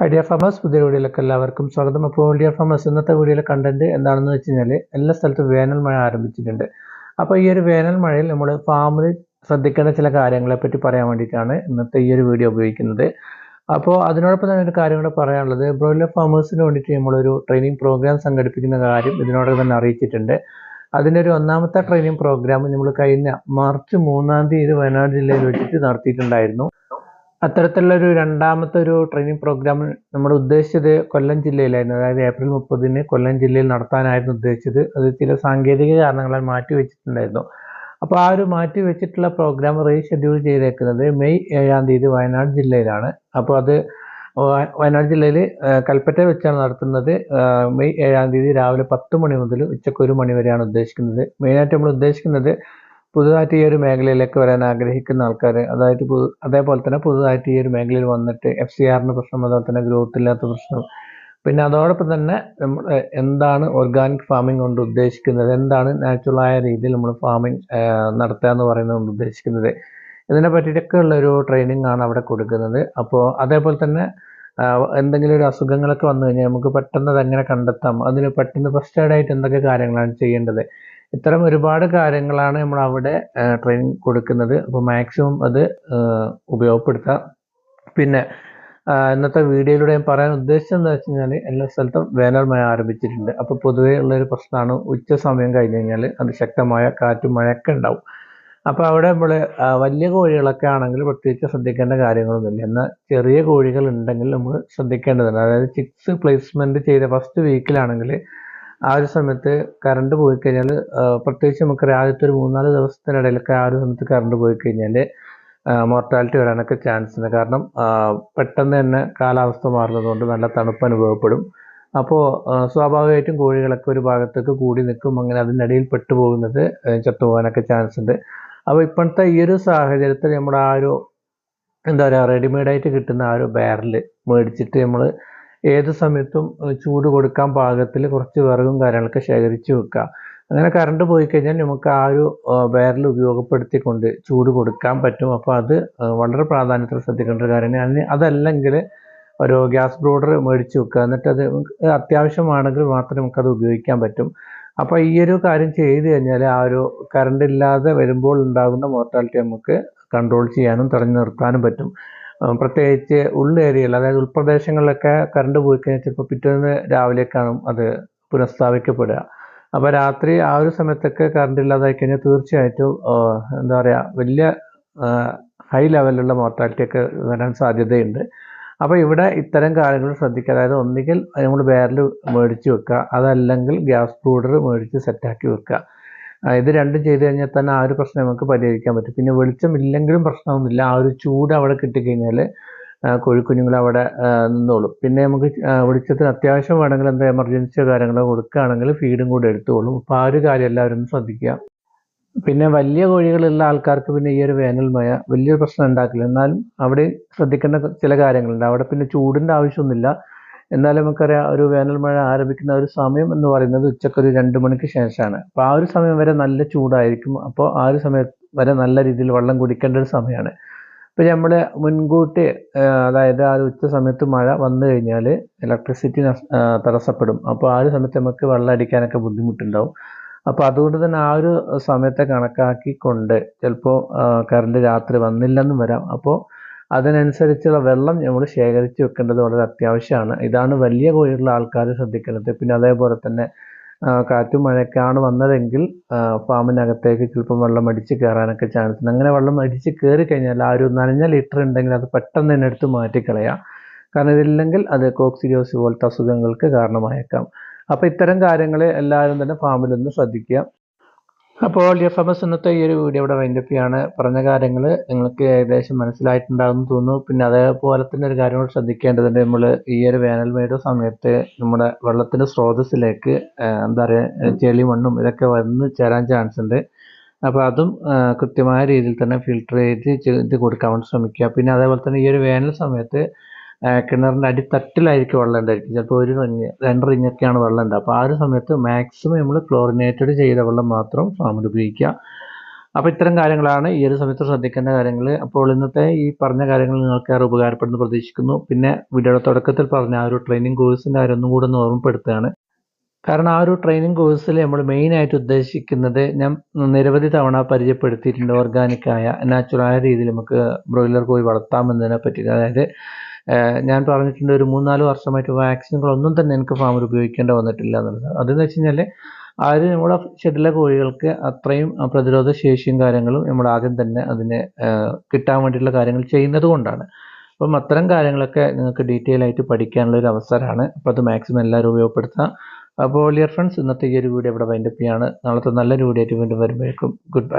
Idea farmers പുതിയ വീഡിയോയിലേക്ക് എല്ലാവർക്കും സ്വാഗതം. അപ്പോൾ ഐഡിയ ഫാമേഴ്സ് ഇന്നത്തെ വീഡിയോയിലെ കണ്ടന്റ് എന്താണെന്ന് വെച്ച് കഴിഞ്ഞാൽ എല്ലാ സ്ഥലത്തും വേനൽ മഴ ആരംഭിച്ചിട്ടുണ്ട്. അപ്പോൾ ഈ ഒരു വേനൽ മഴയിൽ നമ്മൾ ഫാമിൽ ശ്രദ്ധിക്കേണ്ട ചില കാര്യങ്ങളെ പറ്റി പറയാൻ വേണ്ടിയിട്ടാണ് ഇന്നത്തെ ഈ ഒരു വീഡിയോ ഉപയോഗിക്കുന്നത്. അപ്പോൾ അതിനോടൊപ്പം തന്നെ ഒരു കാര്യം കൂടെ പറയാനുള്ളത്. ബ്രോയിലർ ഫാമേഴ്സിന് വേണ്ടിയിട്ട് നമ്മളൊരു ട്രെയിനിങ് പ്രോഗ്രാം സംഘടിപ്പിക്കുന്ന കാര്യം ഇതിനോടൊപ്പം തന്നെ അറിയിച്ചിട്ടുണ്ട്. അതിന്റെ ഒരു ഒന്നാമത്തെ ട്രെയിനിങ് പ്രോഗ്രാം നമ്മൾ കഴിഞ്ഞ മാർച്ച് മൂന്നാം തീയതി വയനാട് ജില്ലയിൽ വെച്ചിട്ട് നടത്തിയിട്ടുണ്ടായിരുന്നു. അത്തരത്തിലുള്ള ഒരു രണ്ടാമത്തെ ഒരു ട്രെയിനിങ് പ്രോഗ്രാം നമ്മൾ ഉദ്ദേശിച്ചത് കൊല്ലം ജില്ലയിലായിരുന്നു. അതായത് ഏപ്രിൽ മുപ്പതിന് കൊല്ലം ജില്ലയിൽ നടത്താനായിരുന്നു ഉദ്ദേശിച്ചത്. അത് ചില സാങ്കേതിക കാരണങ്ങളാൽ മാറ്റി വെച്ചിട്ടുണ്ടായിരുന്നു. അപ്പോൾ ആ ഒരു മാറ്റി വെച്ചിട്ടുള്ള പ്രോഗ്രാം റീഷെഡ്യൂൾ ചെയ്തേക്കുന്നത് മെയ് ഏഴാം തീയതി വയനാട് ജില്ലയിലാണ്. അപ്പോൾ അത് വയ- വയനാട് ജില്ലയിൽ കൽപ്പറ്റ വെച്ചാണ് നടത്തുന്നത്. മെയ് ഏഴാം തീയതി രാവിലെ പത്ത് മണി മുതൽ ഉച്ചയ്ക്ക് ഒരു മണി വരെയാണ് ഉദ്ദേശിക്കുന്നത്. മെയിനായിട്ട് നമ്മൾ ഉദ്ദേശിക്കുന്നത് പുതുതായിട്ട് ഈ ഒരു മേഖലയിലേക്ക് വരാൻ ആഗ്രഹിക്കുന്ന ആൾക്കാർ അതായത് പുതു അതേപോലെ തന്നെ പുതുതായിട്ട് ഈ ഒരു മേഖലയിൽ വന്നിട്ട് എഫ് സി ആറിന്റെ പ്രശ്നം അതുപോലെ തന്നെ ഗ്രോത്ത് ഇല്ലാത്ത പ്രശ്നം. പിന്നെ അതോടൊപ്പം തന്നെ നമ്മൾ എന്താണ് ഓർഗാനിക് ഫാമിംഗ് കൊണ്ട് ഉദ്ദേശിക്കുന്നത്? എന്താണ് നാച്ചുറലായ രീതിയിൽ നമ്മൾ ഫാമിംഗ് നടത്തുക എന്ന് പറയുന്നത് കൊണ്ട് ഉദ്ദേശിക്കുന്നത്? ഇതിനെ പറ്റിയിട്ടൊക്കെ ഉള്ള ഒരു ട്രെയിനിങ് ആണ് അവിടെ കൊടുക്കുന്നത്. അപ്പോൾ അതേപോലെ തന്നെ എന്തെങ്കിലും ഒരു അസുഖങ്ങളൊക്കെ വന്നു കഴിഞ്ഞാൽ നമുക്ക് പെട്ടെന്ന് അത് എങ്ങനെ കണ്ടെത്താം? അതിന് പെട്ടെന്ന് ഫസ്റ്റ് എയ്ഡായിട്ട് എന്തൊക്കെ കാര്യങ്ങളാണ് ചെയ്യേണ്ടത്? ഇത്തരം ഒരുപാട് കാര്യങ്ങളാണ് നമ്മൾ അവിടെ ട്രെയിനിങ് കൊടുക്കുന്നത്. അപ്പോൾ മാക്സിമം അത് ഉപയോഗപ്പെടുത്താം. പിന്നെ ഇന്നത്തെ വീഡിയോയിലൂടെ ഞാൻ പറയാൻ ഉദ്ദേശിച്ചത് എന്താ വെച്ച് കഴിഞ്ഞാൽ എല്ലാ സ്ഥലത്തും വേനൽ മഴ ആരംഭിച്ചിട്ടുണ്ട്. അപ്പോൾ പൊതുവേ ഉള്ളൊരു പ്രശ്നമാണ് ഉച്ച സമയം കഴിഞ്ഞ് കഴിഞ്ഞാൽ അത് ശക്തമായ കാറ്റും മഴയൊക്കെ ഉണ്ടാവും. അപ്പോൾ അവിടെ നമ്മൾ വലിയ കോഴികളൊക്കെ ആണെങ്കിൽ പ്രത്യേകിച്ച് ശ്രദ്ധിക്കേണ്ട കാര്യങ്ങളൊന്നുമില്ല. എന്നാൽ ചെറിയ കോഴികൾ ഉണ്ടെങ്കിൽ നമ്മൾ ശ്രദ്ധിക്കേണ്ടതുണ്ട്. അതായത് ചിക്സ് പ്ലേസ്മെന്റ് ചെയ്ത ഫസ്റ്റ് വീക്കിലാണെങ്കിൽ ആ ഒരു സമയത്ത് കറണ്ട് പോയി കഴിഞ്ഞാൽ പ്രത്യേകിച്ച് നമുക്ക് ആദ്യത്തെ ഒരു മൂന്നാൽ ദിവസത്തിനിടയിലൊക്കെ ആ ഒരു സമയത്ത് കറണ്ട് പോയി കഴിഞ്ഞാൽ മോർട്ടാലിറ്റി വരാനൊക്കെ ചാൻസ് ഉണ്ട്. കാരണം പെട്ടെന്ന് തന്നെ കാലാവസ്ഥ മാറുന്നതുകൊണ്ട് നല്ല തണുപ്പ് അനുഭവപ്പെടും. അപ്പോൾ സ്വാഭാവികമായിട്ടും കോഴികളൊക്കെ ഒരു ഭാഗത്തേക്ക് കൂടി നിൽക്കും. അങ്ങനെ അതിനിടയിൽ പെട്ടുപോകുന്നത് ചത്തുപോകാനൊക്കെ ചാൻസ് ഉണ്ട്. അപ്പോൾ ഇപ്പോഴത്തെ ഈ ഒരു സാഹചര്യത്തിൽ നമ്മുടെ ആ ഒരു എന്താ പറയുക റെഡിമെയ്ഡായിട്ട് കിട്ടുന്ന ആ ഒരു ബാരൽ മേടിച്ചിട്ട് നമ്മൾ ഏത് സമയത്തും ചൂട് കൊടുക്കാൻ പാകത്തിൽ കുറച്ച് വിറകും കാര്യങ്ങളൊക്കെ ശേഖരിച്ച് വെക്കുക. അങ്ങനെ കറണ്ട് പോയി കഴിഞ്ഞാൽ നമുക്ക് ആ ഒരു ബാരൽ ഉപയോഗപ്പെടുത്തിക്കൊണ്ട് ചൂട് കൊടുക്കാൻ പറ്റും. അപ്പോൾ അത് വളരെ പ്രാധാന്യത്തിൽ ശ്രദ്ധിക്കേണ്ട ഒരു കാര്യമാണ്. അതല്ലെങ്കിൽ ഒരു ഗ്യാസ് ബ്രോഡർ മേടിച്ച് വെക്കുക. എന്നിട്ട് അത് അത്യാവശ്യമാണെങ്കിൽ മാത്രമേ നമുക്കത് ഉപയോഗിക്കാൻ പറ്റും. അപ്പോൾ ഈ ഒരു കാര്യം ചെയ്ത് കഴിഞ്ഞാൽ ആ ഒരു കറണ്ട് ഇല്ലാതെ വരുമ്പോൾ ഉണ്ടാകുന്ന മോർട്ടാലിറ്റി നമുക്ക് കൺട്രോൾ ചെയ്യാനും തടഞ്ഞു നിർത്താനും പറ്റും. പ്രത്യേകിച്ച് ഉള്ള ഏരിയയിൽ അതായത് ഉൾപ്രദേശങ്ങളിലൊക്കെ കറണ്ട് പോയി കഴിഞ്ഞാൽ ചിലപ്പോൾ പിറ്റേന്ന് രാവിലെ കാണും അത് പുനഃസ്ഥാപിക്കപ്പെടുക. അപ്പോൾ രാത്രി ആ ഒരു സമയത്തൊക്കെ കറണ്ട് ഇല്ലാതായി കഴിഞ്ഞാൽ തീർച്ചയായിട്ടും എന്താ പറയുക വലിയ ഹൈ ലെവലിലുള്ള മോർട്ടാലിറ്റി ഒക്കെ വരാൻ സാധ്യതയുണ്ട്. അപ്പോൾ ഇവിടെ ഇത്തരം കാര്യങ്ങൾ ശ്രദ്ധിക്കുക. അതായത് ഒന്നുകിൽ നമ്മൾ ബാരൽ മേടിച്ച് വെക്കുക അതല്ലെങ്കിൽ ഗ്യാസ് ബ്രൂഡർ മേടിച്ച് സെറ്റാക്കി വെക്കുക. ഇത് രണ്ടും ചെയ്ത് കഴിഞ്ഞാൽ തന്നെ ആ ഒരു പ്രശ്നം നമുക്ക് പരിഹരിക്കാൻ പറ്റും. പിന്നെ വെളിച്ചം ഇല്ലെങ്കിലും പ്രശ്നമൊന്നുമില്ല. ആ ഒരു ചൂട് അവിടെ കിട്ടിക്കഴിഞ്ഞാൽ കോഴിക്കുഞ്ഞുങ്ങൾ അവിടെ നിന്നോളും. പിന്നെ നമുക്ക് വെളിച്ചത്തിന് അത്യാവശ്യം വേണമെങ്കിൽ എന്താ എമർജൻസിയോ കാര്യങ്ങളോ കൊടുക്കുകയാണെങ്കിൽ ഫീഡും കൂടെ എടുത്തോളും. അപ്പോൾ ആ ഒരു കാര്യം എല്ലാവരും ശ്രദ്ധിക്കുക. പിന്നെ വലിയ കോഴികളുള്ള ആൾക്കാർക്ക് പിന്നെ ഈ ഒരു വേനൽ മഴ വലിയൊരു പ്രശ്നം ഉണ്ടാക്കില്ല. എന്നാലും അവിടെ ശ്രദ്ധിക്കേണ്ട ചില കാര്യങ്ങളുണ്ട്. അവിടെ പിന്നെ ചൂടിന്റെ ആവശ്യമൊന്നുമില്ല. എന്നാലും നമുക്കറിയാം ഒരു വേനൽ മഴ ആരംഭിക്കുന്ന ഒരു സമയം എന്ന് പറയുന്നത് ഉച്ചയ്ക്ക് ഒരു രണ്ട് മണിക്ക് ശേഷമാണ്. അപ്പോൾ ആ ഒരു സമയം വരെ നല്ല ചൂടായിരിക്കും. അപ്പോൾ ആ ഒരു സമയം വരെ നല്ല രീതിയിൽ വെള്ളം കുടിക്കേണ്ട ഒരു സമയമാണ്. ഇപ്പോൾ നമ്മൾ മുൻകൂട്ടി അതായത് ആ ഒരു ഉച്ച സമയത്ത് മഴ വന്നു കഴിഞ്ഞാൽ ഇലക്ട്രിസിറ്റി തടസ്സപ്പെടും. അപ്പോൾ ആ ഒരു സമയത്ത് നമുക്ക് വെള്ളം അടിക്കാനൊക്കെ ബുദ്ധിമുട്ടുണ്ടാവും. അപ്പോൾ അതുകൊണ്ട് തന്നെ ആ ഒരു സമയത്തെ കണക്കാക്കിക്കൊണ്ട് ചിലപ്പോൾ കറണ്ട് രാത്രി വന്നില്ലെന്നും വരാം. അപ്പോൾ അതിനനുസരിച്ചുള്ള വെള്ളം നമ്മൾ ശേഖരിച്ച് വെക്കേണ്ടത് വളരെ അത്യാവശ്യമാണ്. ഇതാണ് വലിയ കോഴിയുള്ള ആൾക്കാർ ശ്രദ്ധിക്കേണ്ടത്. പിന്നെ അതേപോലെ തന്നെ കാറ്റും മഴയൊക്കെയാണ് വന്നതെങ്കിൽ ഫാമിനകത്തേക്ക് ചിലപ്പം വെള്ളം അടിച്ച് കയറാനൊക്കെ ചാൻസ് ഉണ്ട്. അങ്ങനെ വെള്ളം അടിച്ച് കയറി കഴിഞ്ഞാൽ ആ ഒരു നനഞ്ഞ ലിറ്റർ ഉണ്ടെങ്കിൽ അത് പെട്ടെന്ന് തന്നെ എടുത്ത് മാറ്റിക്കളയാം. കാരണം ഇതില്ലെങ്കിൽ അത് കോക്സിഡിയോസ് പോലത്തെ അസുഖങ്ങൾക്ക് കാരണമായേക്കാം. അപ്പോൾ ഇത്തരം കാര്യങ്ങൾ എല്ലാവരും തന്നെ ഫാമിലൊന്ന് ശ്രദ്ധിക്കുക. അപ്പോൾ എഫ് എം എസ് ഇന്നത്തെ ഈ ഒരു വീഡിയോ ഇവിടെ വൈൻഡപ്പ് ചെയ്യാണ്. പറഞ്ഞ കാര്യങ്ങൾ നിങ്ങൾക്ക് ഏകദേശം മനസ്സിലായിട്ടുണ്ടാകുമെന്ന് തോന്നുന്നു. പിന്നെ അതേപോലെ തന്നെ ഒരു കാര്യം കൂടി ശ്രദ്ധിക്കേണ്ടതുണ്ട്. നമ്മൾ ഈ ഒരു വേനൽ മേട സമയത്ത് നമ്മുടെ വെള്ളത്തിന്റെ സ്രോതസ്സിലേക്ക് എന്താ പറയുക ചെളി മണ്ണും ഇതൊക്കെ വന്ന് ചേരാൻ ചാൻസ് ഉണ്ട്. അപ്പോൾ അതും കൃത്യമായ രീതിയിൽ തന്നെ ഫിൽട്ടർ ചെയ്ത് ചെയ്ത് കൊടുക്കാൻ വേണ്ടി ശ്രമിക്കുക. പിന്നെ അതേപോലെ തന്നെ ഈ ഒരു വേനൽ സമയത്ത് കിണറിന്റെ അടിത്തട്ടിലായിരിക്കും വെള്ളം ഉണ്ടായിരിക്കും ചിലപ്പോൾ ഒരു റിങ് രണ്ട് റിങ്ങൊക്കെയാണ് വെള്ളം ഉണ്ടാവുക. അപ്പോൾ ആ ഒരു സമയത്ത് മാക്സിമം നമ്മൾ ക്ലോറിനേറ്റഡ് ചെയ്ത വെള്ളം മാത്രം ഫാമിൽ ഉപയോഗിക്കുക. അപ്പോൾ ഇത്തരം കാര്യങ്ങളാണ് ഈ ഒരു സമയത്ത് ശ്രദ്ധിക്കേണ്ട കാര്യങ്ങൾ അപ്പോൾ ഇന്നത്തെ ഈ പറഞ്ഞ കാര്യങ്ങൾ നിങ്ങൾക്ക് ഏറെ ഉപകാരപ്പെടുന്നു പ്രതീക്ഷിക്കുന്നു. പിന്നെ വീഡിയോയുടെ തുടക്കത്തിൽ പറഞ്ഞ ആ ഒരു ട്രെയിനിങ് കോഴ്സിന്റെ കാര്യം ഒന്നും കൂടെ ഒന്ന് ഓർമ്മപ്പെടുത്തുകയാണ്. കാരണം ആ ഒരു ട്രെയിനിങ് കോഴ്സിൽ നമ്മൾ മെയിനായിട്ട് ഉദ്ദേശിക്കുന്നത് ഞാൻ നിരവധി തവണ പരിചയപ്പെടുത്തിയിട്ടുണ്ട്. ഓർഗാനിക്കായ നാച്ചുറലായ രീതിയിൽ നമുക്ക് ബ്രോയിലർ കോഴി വളർത്താമെന്നതിനെ പറ്റി അതായത് ഞാൻ പറഞ്ഞിട്ടുണ്ട് ഒരു മൂന്നാൽ വർഷമായിട്ട് വാക്സിനുകളൊന്നും തന്നെ എനിക്ക് ഫാമിൽ ഉപയോഗിക്കേണ്ട വന്നിട്ടില്ല എന്നുള്ളത്. അതെന്ന് വെച്ച് കഴിഞ്ഞാൽ ആ നമ്മുടെ ഷെഡിലെ കോഴികൾക്ക് അത്രയും പ്രതിരോധ ശേഷിയും കാര്യങ്ങളും നമ്മൾ ആദ്യം തന്നെ അതിനെ കിട്ടാൻ വേണ്ടിയിട്ടുള്ള കാര്യങ്ങൾ ചെയ്യുന്നത് കൊണ്ടാണ്. അപ്പം അത്തരം കാര്യങ്ങളൊക്കെ നിങ്ങൾക്ക് ഡീറ്റെയിൽ ആയിട്ട് പഠിക്കാനുള്ള ഒരു അവസരമാണ്. അപ്പോൾ അത് മാക്സിമം എല്ലാവരും ഉപയോഗപ്പെടുത്താം അപ്പോൾ ഇയർ ഫ്രണ്ട്സ് ഇന്നത്തെ ഈ ഒരു വീഡിയോ ഇവിടെ വൈൻഡപ്പ് ചെയ്യാണ്. നാളത്തെ നല്ലൊരു വീഡിയോ ആയിട്ട് വീണ്ടും വരുമ്പോഴേക്കും ഗുഡ് ബൈ.